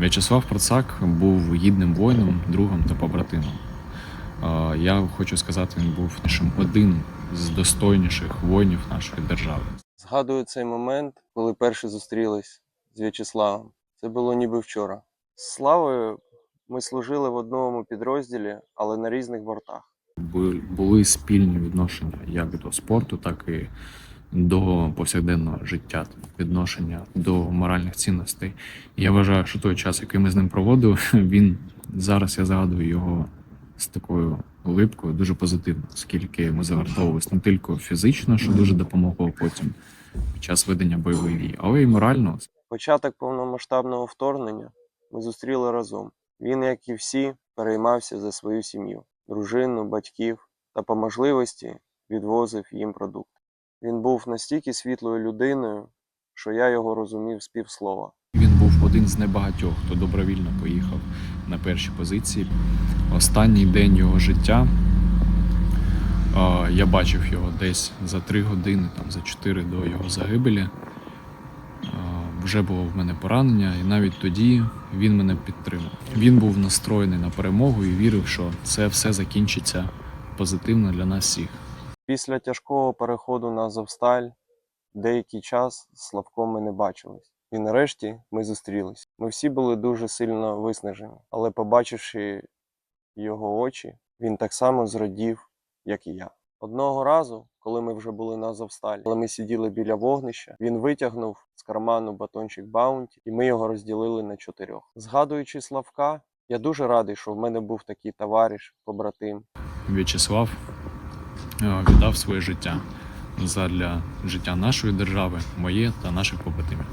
В'ячеслав Процак був гідним воїном, другом та побратимом. Я хочу сказати, він був нашим один з достойніших воїнів нашої держави. Згадую цей момент, коли перші зустрілись з В'ячеславом. Це було ніби вчора. З Славою ми служили в одному підрозділі, але на різних бортах. Бу- Були спільні відношення як до спорту, так і до повсякденного життя, відношення до моральних цінностей. Я вважаю, що той час, який ми з ним проводив, він зараз я згадую його з такою улипкою, дуже позитивно, оскільки ми загартовувалися не тільки фізично, що дуже допомогло потім під час ведення бойових дій, але й морально. Початок повномасштабного вторгнення ми зустріли разом. Він, як і всі, переймався за свою сім'ю, дружину, батьків та по можливості відвозив їм продукти. Він був настільки світлою людиною, що я його розумів з півслова. Він був один з небагатьох, хто добровільно поїхав на перші позиції. Останній день його життя я бачив його десь за три години, там за чотири до його загибелі. Вже було в мене поранення, і навіть тоді він мене підтримав. Він був настроєний на перемогу і вірив, що це все закінчиться позитивно для нас всіх. Після тяжкого переходу на Азовсталь деякий час з Славком ми не бачились. І нарешті ми зустрілись. Ми всі були дуже сильно виснажені, але побачивши його очі, він так само зрадів, як і я. Одного разу, коли ми вже були на Азовсталі, коли ми сиділи біля вогнища, він витягнув з карману батончик Баунті, і ми його розділили на чотирьох. Згадуючи Славка, я дуже радий, що в мене був такий товариш, побратим, В'ячеслав віддав своє життя задля життя нашої держави, моє та наших побратимів.